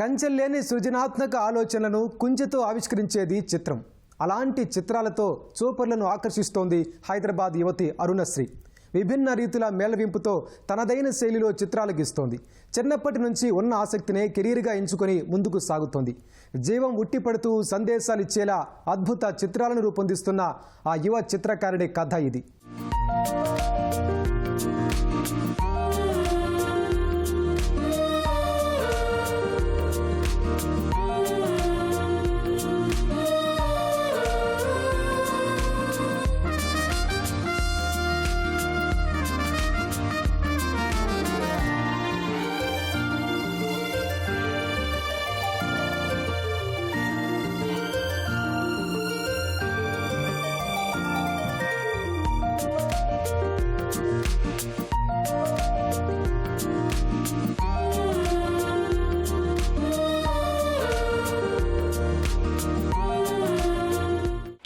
కంచెల్లేని సృజనాత్మక ఆలోచనలను కుంచెతో ఆవిష్కరించేది చిత్రం. అలాంటి చిత్రాలతో చూపర్లను ఆకర్షిస్తోంది హైదరాబాద్ యువతి అరుణశ్రీ. విభిన్న రీతుల మేళవింపుతో తనదైన శైలిలో చిత్రాలు గీస్తోంది చిన్నప్పటి నుంచి ఉన్న ఆసక్తినే కెరీర్గా ఎంచుకొని ముందుకు సాగుతోంది. జీవం ఉట్టిపడుతూ సందేశాలు ఇచ్చేలా అద్భుత చిత్రాలను రూపొందిస్తున్న ఆ యువ చిత్రకారుడి కథ ఇది.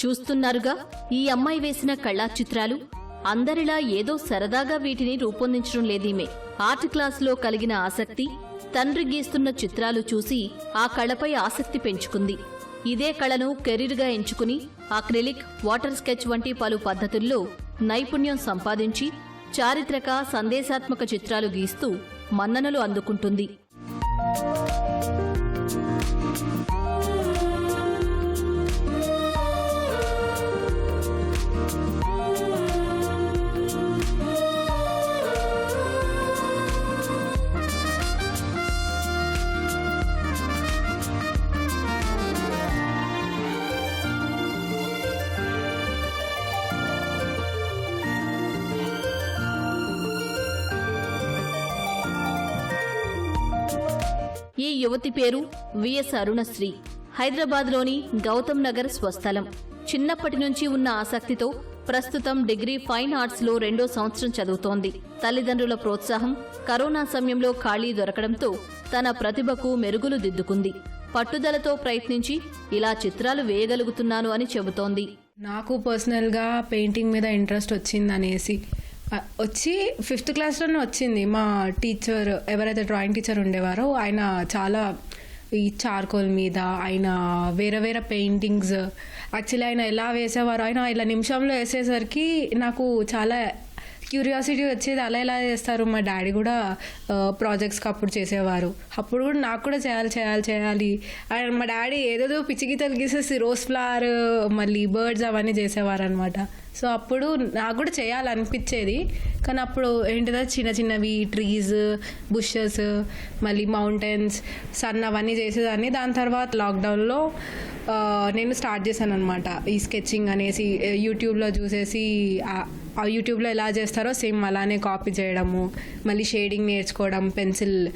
చూస్తున్నారుగా ఈ అమ్మాయి వేసిన కళా చిత్రాలు అందరిలా ఏదో సరదాగా వీటిని రూపొందించడం లేదీమే. ఆర్ట్ క్లాసులో కలిగిన ఆసక్తి తండ్రి గీస్తున్న చిత్రాలు చూసి ఆ కళపై ఆసక్తి పెంచుకుంది. ఇదే కళను కెరీర్గా ఎంచుకుని అక్రిలిక్ వాటర్ స్కెచ్ వంటి పలు పద్ధతుల్లో నైపుణ్యం సంపాదించి చారిత్రక సందేశాత్మక చిత్రాలు గీస్తూ మన్ననలు అందుకుంటుంది. ఈ యువతి పేరు విఎస్ అరుణశ్రీ. హైదరాబాద్లోని గౌతమ్ నగర్ స్వస్థలం. చిన్నప్పటి నుంచి ఉన్న ఆసక్తితో ప్రస్తుతం డిగ్రీ ఫైన్ ఆర్ట్స్లో రెండో సంవత్సరం చదువుతోంది. తల్లిదండ్రుల ప్రోత్సాహం కరోనా సమయంలో ఖాళీ దొరకడంతో తన ప్రతిభకు మెరుగులు దిద్దుకుంది. పట్టుదలతో ప్రయత్నించి ఇలా చిత్రాలు వేయగలుగుతున్నాను అని చెబుతోంది. నాకు పర్సనల్గా పెయింటింగ్ మీద ఇంట్రెస్ట్ వచ్చిందనేసి. వచ్చి ఫిఫ్త్ క్లాస్లోనే వచ్చింది. మా టీచర్ ఎవరైతే డ్రాయింగ్ టీచర్ ఉండేవారో ఆయన చాలా ఈ చార్కోల్ మీద ఆయన వేరే వేరే పెయింటింగ్స్. యాక్చువల్లీ ఆయన ఎలా వేసేవారు ఆయన ఇలా నిమిషంలో వేసేసరికి నాకు చాలా క్యూరియాసిటీ వచ్చేది అలా ఎలా చేస్తారు? మా డాడీ కూడా ప్రాజెక్ట్స్కి అప్పుడు చేసేవారు. అప్పుడు కూడా నాకు కూడా చేయాలి చేయాలి చేయాలి. అండ్ మా డాడీ ఏదేదో పిచ్చి గీతలు గీసేసి రోజ్ ఫ్లవర్ మళ్ళీ బర్డ్స్ అవన్నీ చేసేవారు అనమాట సో అప్పుడు నాకు కూడా చేయాలనిపించేది. కానీ అప్పుడు ఏంటిదో చిన్న చిన్నవి ట్రీస్ బుషెస్ మళ్ళీ మౌంటైన్స్ సన్ అవన్నీ చేసేదాన్ని. దాని తర్వాత లాక్డౌన్లో నేను స్టార్ట్ చేశాను అనమాట ఈ స్కెచింగ్ అనేసి యూట్యూబ్లో చూసేసి యూట్యూబ్లో ఎలా చేస్తారో సేమ్ అలానే కాపీ చేయడము మళ్ళీ షేడింగ్ నేర్చుకోవడం పెన్సిల్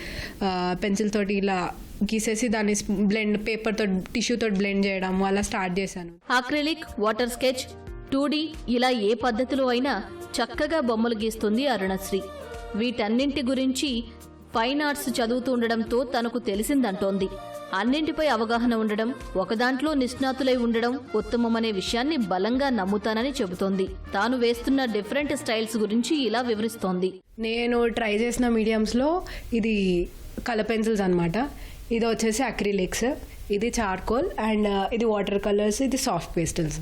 పెన్సిల్ తోటి ఇలా గీసేసి దాన్ని బ్లెండ్ పేపర్ టిష్యూతో టిష్యూ తోటి బ్లెండ్ చేయడము అలా స్టార్ట్ చేశాను. అక్రిలిక్ వాటర్ స్కెచ్ టూ ఇలా ఏ పద్ధతిలో అయినా చక్కగా బొమ్మలు గీస్తుంది అరుణశ్రీ. వీటన్నింటి గురించి ఫైన్ ఆర్ట్స్ చదువుతూ ఉండడంతో తనకు తెలిసిందంటోంది. అన్నింటిపై అవగాహన ఉండడం ఒకదాంట్లో నిష్ణాతులై ఉండడం ఉత్తమమనే విషయాన్ని బలంగా నమ్ముతానని చెబుతోంది. తాను వేస్తున్న డిఫరెంట్ స్టైల్స్ గురించి ఇలా వివరిస్తోంది. నేను ట్రై చేసిన మీడియంస్లో ఇది కలర్ పెన్సిల్స్ అనమాట ఇది వచ్చేసి అక్రిలిక్స్ ఇది చార్కోల్ అండ్ uh, ఇది వాటర్ కలర్స్ ఇది సాఫ్ట్ పేస్టల్స్.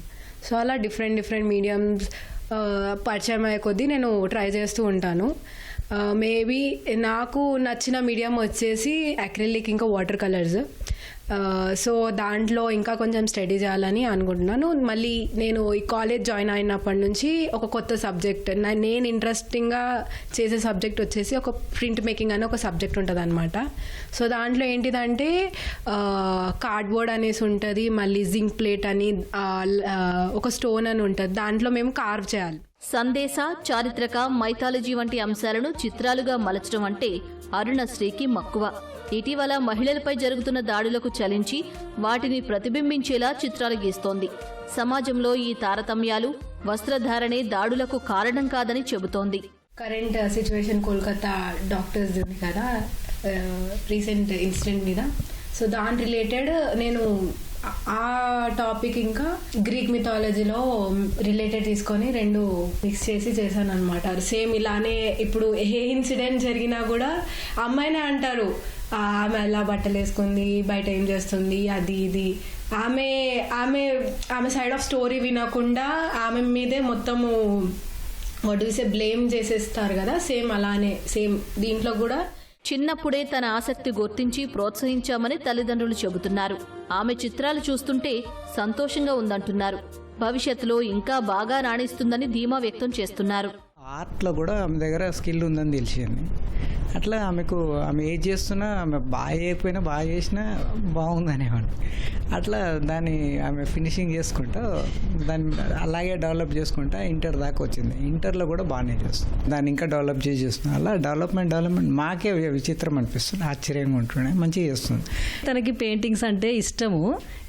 సో అలా డిఫరెంట్ డిఫరెంట్ మీడియంస్ uh, పరిచయం అయ్యే కొద్దీ నేను ట్రై చేస్తూ ఉంటాను. Uh, మేబీ నాకు నచ్చిన మీడియం వచ్చేసి అక్రిలిక్ ఇంకా వాటర్ కలర్స్ సో దాంట్లో ఇంకా కొంచెం స్టడీ చేయాలని అనుకుంటున్నాను. మళ్ళీ నేను ఈ కాలేజ్ జాయిన్ అయినప్పటి నుంచి ఒక కొత్త సబ్జెక్ట్ నేను ఇంట్రెస్టింగ్గా చేసే సబ్జెక్ట్ వచ్చేసి ఒక ప్రింట్ మేకింగ్ అని ఒక సబ్జెక్ట్ ఉంటుంది అనమాట సో దాంట్లో ఏంటిదంటే uh, కార్డ్బోర్డ్ అనేసి ఉంటుంది మళ్ళీ జింక్ ప్లేట్ అని ఒక స్టోన్ అని ఉంటుంది. దాంట్లో మేము కార్వ్ చేయాలి. సందేశ చారిత్రక మైథాలజీ వంటి అంశాలను చిత్రాలుగా మలచడం అంటే అరుణశ్రీకి మక్కువ. ఇటీవల మహిళలపై జరుగుతున్న దాడులకు చలించి వాటిని ప్రతిబింబించేలా చిత్రాలు గీస్తోంది. సమాజంలో ఈ తారతమ్యాలు వస్త్రధారణే దాడులకు కారణం కాదని చెబుతోంది. కరెంట్ సిచ్యువేషన్ కోల్కతా డాక్టర్స్ ఉంది కదా రీసెంట్ ఇన్సిడెంట్ మీద. సో దాని రిలేటెడ్ నేను ఆ- టాపిక్ ఇంకా గ్రీక్ మిథాలజీలో రిలేటెడ్ తీసుకొని రెండు మిక్స్ చేసి చేశాను అనమాట సేమ్ ఇలానే ఇప్పుడు ఏ ఇన్సిడెంట్ జరిగినా కూడా అమ్మాయినే అంటారు ఆమె ఎలా బట్టలు వేసుకుంది బయట ఏం చేస్తుంది అది ఇది. ఆమె ఆమె ఆమె సైడ్ ఆఫ్ స్టోరీ వినకుండా ఆమె మీదే మొత్తము వడ్డీసే బ్లేమ్ చేసేస్తారు కదా సేమ్ అలానే సేమ్ దీంట్లో కూడా చిన్నప్పుడే తన ఆసక్తి గుర్తించి ప్రోత్సహించామని తల్లిదండ్రులు చెబుతున్నారు. ఆమె చిత్రాలు చూస్తుంటే సంతోషంగా ఉందంటున్నారు. భవిష్యత్తులో ఇంకా బాగా రాణిస్తుందని ధీమా వ్యక్తం చేస్తున్నారు. ఆర్ట్లో కూడా ఆమె దగ్గర స్కిల్ ఉందని తెలిసింది. అట్లా ఆమెకు ఆమె ఏది చేస్తున్నా ఆమె బాగా చేయకపోయినా బాగా చేసినా బాగుందనేవాడు అట్లా దాన్ని ఆమె ఫినిషింగ్ చేసుకుంటా దాన్ని అలాగే డెవలప్ చేసుకుంటా ఇంటర్ దాకా వచ్చింది. ఇంటర్లో కూడా బాగానే చేస్తుంది. దాన్ని ఇంకా డెవలప్ చేసి చేస్తున్నా అలా డెవలప్మెంట్ డెవలప్మెంట్ మాకే విచిత్రం అనిపిస్తుంది. ఆశ్చర్యంగా ఉంటుండే మంచిగా చేస్తుంది. తనకి పెయింటింగ్స్ అంటే ఇష్టము.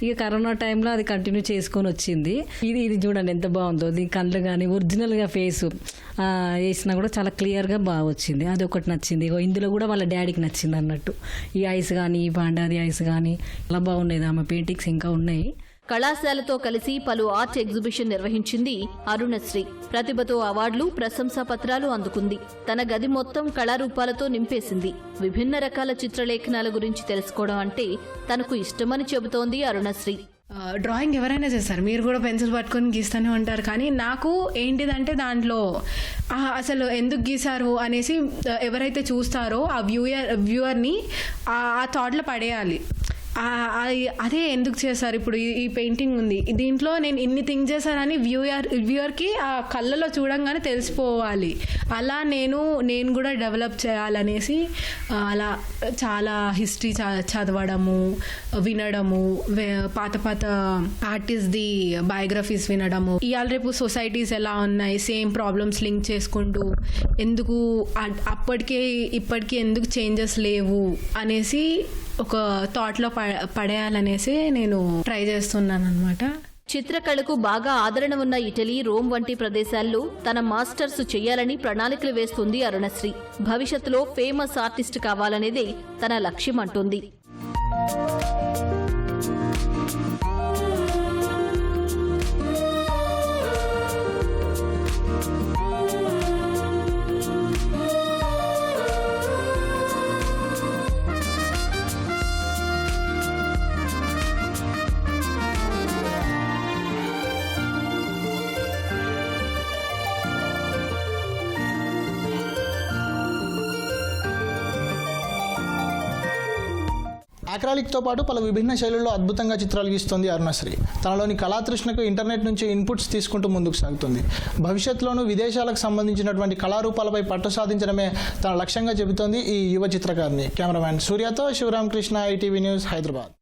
ఇక కరోనా టైంలో అది కంటిన్యూ చేసుకొని వచ్చింది. ఇది ఇది చూడండి ఎంత బాగుందో. దీని కళ్ళు కానీ ఒరిజినల్గా ఫేస్ వేసినా కూడా చాలా క్లియర్గా బాగా వచ్చింది. అది ఒకటి నచ్చింది. ఇగో ఇందులో కూడా వాళ్ళ డాడీకి నచ్చింది అన్నట్టు. ఈ ఐస్ కానీ ఈ పాండాది ఐస్ కానీ అలా బాగున్నాయి ఆమె పెయింటింగ్స్ ఇంకా ఉన్నాయి. కళాశాలతో కలిసి పలు ఆర్ట్ ఎగ్జిబిషన్ నిర్వహించింది అరుణశ్రీ. ప్రతిభతో అవార్డులు ప్రశంసా పత్రాలు అందుకుంది. తన గది మొత్తం కళారూపాలతో నింపేసింది. విభిన్న రకాల చిత్రలేఖనాల గురించి తెలుసుకోవడం అంటే తనకు ఇష్టమని చెబుతోంది అరుణశ్రీ. డ్రాయింగ్ ఎవరైనా చేస్తారు. మీరు కూడా పెన్సిల్ పట్టుకొని గీస్తూనే ఉంటారు. కానీ నాకు ఏంటిదంటే దాంట్లో అసలు ఎందుకు గీశారు అనేసి ఎవరైతే చూస్తారో ఆ వ్యూయర్ వ్యూవర్ని ఆ థాట్లో పడేయాలి. అదే ఎందుకు చేశారు ఇప్పుడు ఈ- పెయింటింగ్ ఉంది. దీంట్లో నేను ఇన్ని థింక్ చేశానని వ్యూయర్ వ్యూయర్కి ఆ కళ్ళలో చూడంగానే తెలిసిపోవాలి. అలా నేను నేను కూడా డెవలప్ చేయాలనేసి అలా చాలా హిస్టరీ చదవడము వినడము పాత పాత పాత ఆర్టిస్ట్ది బయోగ్రఫీస్ వినడము. ఇవాళ రేపు సొసైటీస్ ఎలా ఉన్నాయి సేమ్ ప్రాబ్లమ్స్ లింక్ చేసుకుంటూ ఎందుకు అప్పటికే ఇప్పటికీ ఎందుకు చేంజెస్ లేవు అనేసి ఒక థాట్లో ప పడేయాలనేసి నేను ట్రై చేస్తున్నాను అనమాట చిత్రకళకు బాగా ఆదరణ ఉన్న ఇటలీ రోమ్ వంటి ప్రదేశాల్లో తన మాస్టర్స్ చేయాలని ప్రణాళికలు వేస్తుంది అరుణశ్రీ. భవిష్యత్తులో ఫేమస్ ఆర్టిస్ట్ కావాలనేదే తన లక్ష్యం అంటుంది. ఆక్రాలిక్తో పాటు పలు విభిన్న శైలుల్లో అద్భుతంగా చిత్రాలు గీస్తోంది అరుణశ్రీ తనలోని కళాతృష్ణకు ఇంటర్నెట్ నుంచి ఇన్పుట్స్ తీసుకుంటూ ముందుకు సాగుతుంది. భవిష్యత్తులోనూ విదేశాలకు సంబంధించినటువంటి కళారూపాలపై పట్టు సాధించడమే తన లక్ష్యంగా చెబుతోంది ఈ యువ చిత్రకారిణి. కెమెరామ్యాన్ సూర్యతో శివరామకృష్ణ ఐటీవీ న్యూస్ హైదరాబాద్.